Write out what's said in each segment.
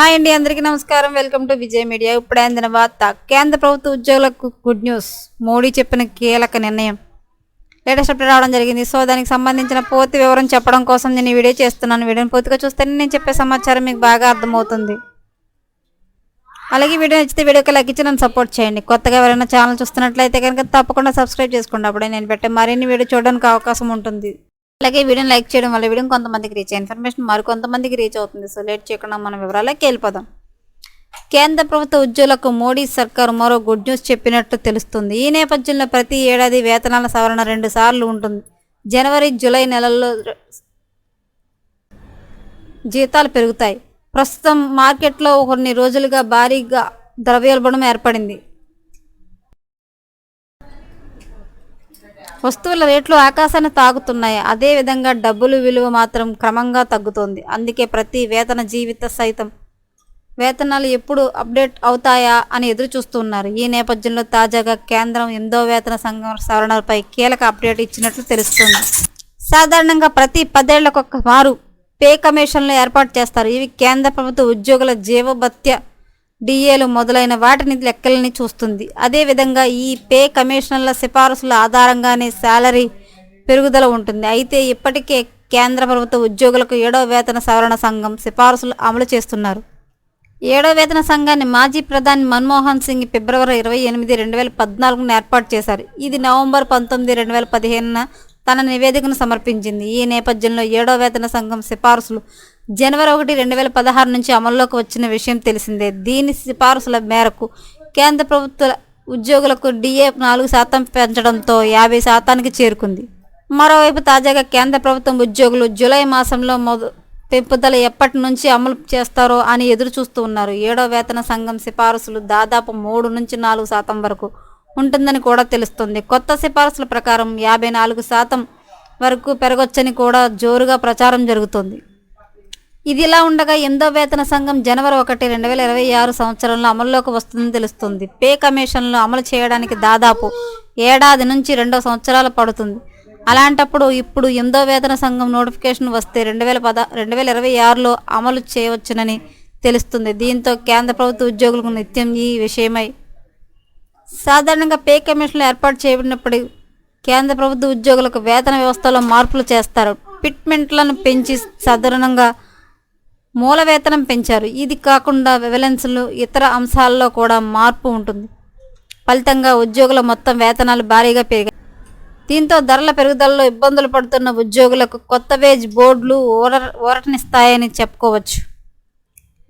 Hi అండి అందరికీ నమస్కారం. Welcome to Vijay media. ఇప్పుడు అందిన వార్త కేంద్ర ప్రభుత్వ ఉద్యోగులకు గుడ్ న్యూస్. మోడీ చెప్పిన కీలక నిర్ణయం. లేటెస్ట్ అప్డేట్ రావడం జరిగింది. సో దానికి సంబంధించిన పూర్తి వివరం చెప్పడం కోసం నేను ఈ వీడియో చేస్తున్నాను. వీడియోని పూర్తిగా చూస్తేనే నేను చెప్పే సమాచారం మీకు బాగా అర్థమవుతుంది. అలాగే వీడియో నచ్చితే వీడియోకి లైక్ ఇచ్చి నన్ను సపోర్ట్ చేయండి. కొత్తగా ఎవరైనా ఛానల్ చూస్తున్నట్లయితే కనుక తప్పకుండా సబ్స్క్రైబ్ చేసుకోండి. అప్పుడే నేను పెట్టే మరిన్ని వీడియో చూడడానికి అవకాశం ఉంటుంది. అలాగే వీడియోని లైక్ చేయడం వల్ల వీడియో కొంతమందికి రీచ్ ఇన్ఫర్మేషన్ మరికొంతమందికి రీచ్ అవుతుంది. సో లేట్ చేయకుండా మనం వివరాలకి వెళ్ళిపోదాం. కేంద్ర ప్రభుత్వ ఉద్యోగులకు మోడీ సర్కారు మరో గుడ్ న్యూస్ చెప్పినట్టు తెలుస్తుంది. ఈ నేపథ్యంలో ప్రతి ఏడాది వేతనాల సవరణ రెండు సార్లు ఉంటుంది. జనవరి జూలై నెలల్లో జీతాలు పెరుగుతాయి. ప్రస్తుతం మార్కెట్లో కొన్ని రోజులుగా భారీగా ద్రవ్యోల్బణం ఏర్పడింది. వస్తువుల రేట్లు ఆకాశాన్ని తాగుతున్నాయి అదే విధంగా డబ్బులు విలువ మాత్రం క్రమంగా తగ్గుతోంది. అందుకే ప్రతి వేతన జీవిత సైతం వేతనాలు ఎప్పుడు అప్డేట్ అవుతాయా అని ఎదురు చూస్తున్నారు ఈ నేపథ్యంలో తాజాగా కేంద్రం ఎందో వేతన సంఘం సవరణలపై కీలక అప్డేట్ ఇచ్చినట్లు తెలుస్తుంది. సాధారణంగా ప్రతి పదేళ్ళకొక మారు పే కమిషన్లు ఏర్పాటు చేస్తారు. ఇవి కేంద్ర ప్రభుత్వ ఉద్యోగుల జీవభత్య డిఏలు మొదలైన వాటిని లెక్కలని చూస్తుంది. అదేవిధంగా ఈ పే కమిషనర్ల సిఫారసుల ఆధారంగానే శాలరీ పెరుగుదల ఉంటుంది. అయితే ఇప్పటికే కేంద్ర ప్రభుత్వ ఉద్యోగులకు ఏడో వేతన సవరణ సంఘం సిఫారసులు అమలు చేస్తున్నారు. ఏడో వేతన సంఘాన్ని మాజీ ప్రధాని మన్మోహన్ సింగ్ ఫిబ్రవరి ఇరవై ఎనిమిది రెండు వేల పద్నాలుగున ఏర్పాటు చేశారు. ఇది నవంబర్ పంతొమ్మిది రెండు వేల పదిహేనున తన నివేదికను సమర్పించింది. ఈ నేపథ్యంలో ఏడో వేతన సంఘం సిఫారసులు జనవరి ఒకటి రెండు వేల పదహారు నుంచి అమల్లోకి వచ్చిన విషయం తెలిసిందే. దీని సిఫారసుల మేరకు కేంద్ర ప్రభుత్వ ఉద్యోగులకు డిఏ నాలుగు శాతం పెంచడంతో యాభై శాతానికి చేరుకుంది. మరోవైపు తాజాగా కేంద్ర ప్రభుత్వం ఉద్యోగులు జూలై మాసంలో మొద పెంపుదల ఎప్పటి నుంచి అమలు చేస్తారో అని ఎదురు చూస్తూ ఉన్నారు. ఏడో వేతన సంఘం సిఫారసులు దాదాపు మూడు నుంచి నాలుగు శాతం వరకు ఉంటుందని కూడా తెలుస్తుంది. కొత్త సిఫార్సుల ప్రకారం యాభై నాలుగు శాతం వరకు పెరగొచ్చని కూడా జోరుగా ప్రచారం జరుగుతుంది. ఇది ఇలా ఉండగా ఎందో వేతన సంఘం జనవరి ఒకటి రెండు వేల ఇరవై ఆరు సంవత్సరంలో అమల్లోకి వస్తుందని తెలుస్తుంది. పే కమిషన్లు అమలు చేయడానికి దాదాపు ఏడాది నుంచి రెండో సంవత్సరాలు పడుతుంది. అలాంటప్పుడు ఇప్పుడు ఎందో వేతన సంఘం నోటిఫికేషన్ వస్తే రెండు వేల పద రెండు వేల ఇరవై ఆరులో అమలు చేయవచ్చునని తెలుస్తుంది. దీంతో కేంద్ర ప్రభుత్వ ఉద్యోగులకు నిత్యం ఈ విషయమై సాధారణంగా పే కమిషన్లు ఏర్పాటు చేయబడినప్పుడు కేంద్ర ప్రభుత్వ ఉద్యోగులకు వేతన వ్యవస్థలో మార్పులు చేస్తారు. ఫిట్మెంట్లను పెంచి సాధారణంగా మూల వేతనం పెంచారు. ఇది కాకుండా వివలెన్స్లు ఇతర అంశాల్లో కూడా మార్పు ఉంటుంది. ఫలితంగా ఉద్యోగుల మొత్తం వేతనాలు భారీగా పెరిగాయి. దీంతో ధరల పెరుగుదలలో ఇబ్బందులు పడుతున్న ఉద్యోగులకు కొత్త వేజ్ బోర్డులు ఊర ఊరటనిస్తాయని చెప్పుకోవచ్చు.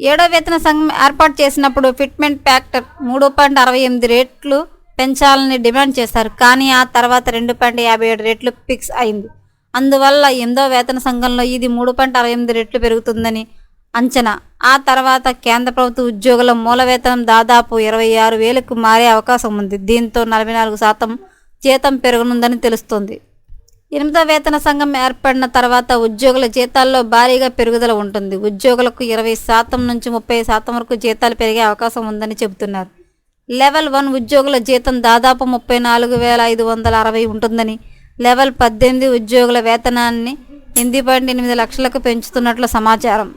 ఏడో వేతన సంఘం ఏర్పాటు చేసినప్పుడు ఫిట్మెంట్ ఫ్యాక్టర్ మూడు పాయింట్ అరవై ఎనిమిది రేట్లు పెంచాలని డిమాండ్ చేశారు. కానీ ఆ తర్వాత రెండు పాయింట్ యాభై ఏడు రేట్లు ఫిక్స్ అయింది. అందువల్ల ఎనిమిదో వేతన సంఘంలో ఇది మూడు పాయింట్ అరవై ఎనిమిది రేట్లు పెరుగుతుందని అంచనా. ఆ తర్వాత కేంద్ర ప్రభుత్వ ఉద్యోగుల మూల వేతనం దాదాపు ఇరవై ఆరు వేలకు మారే అవకాశం ఉంది. దీంతో నలభై నాలుగు శాతం జీతం పెరగనుందని తెలుస్తోంది. ఎనిమిదో వేతన సంఘం ఏర్పడిన తర్వాత ఉద్యోగుల జీతాల్లో భారీగా పెరుగుదల ఉంటుంది. ఉద్యోగులకు ఇరవై శాతం నుంచి ముప్పై శాతం వరకు జీతాలు పెరిగే అవకాశం ఉందని చెబుతున్నారు. లెవెల్ వన్ ఉద్యోగుల జీతం దాదాపు ముప్పై నాలుగు వేల ఐదు వందల అరవై ఉంటుందని లెవెల్ పద్దెనిమిది ఉద్యోగుల వేతనాన్ని ఎనిమిది పాయింట్ ఎనిమిది లక్షలకు పెంచుతున్నట్లు సమాచారం.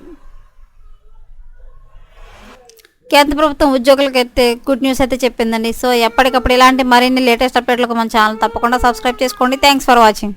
కేంద్ర ప్రభుత్వం ఉద్యోగులకు అయితే గుడ్ న్యూస్ అయితే చెప్పిందండి. సో ఎప్పటికప్పుడు ఇలాంటి మరిన్ని లేటెస్ట్ అప్డేట్లకు మన ఛానల్ తప్పకుండా సబ్స్క్రైబ్ చేసుకోండి. Thanks for watching.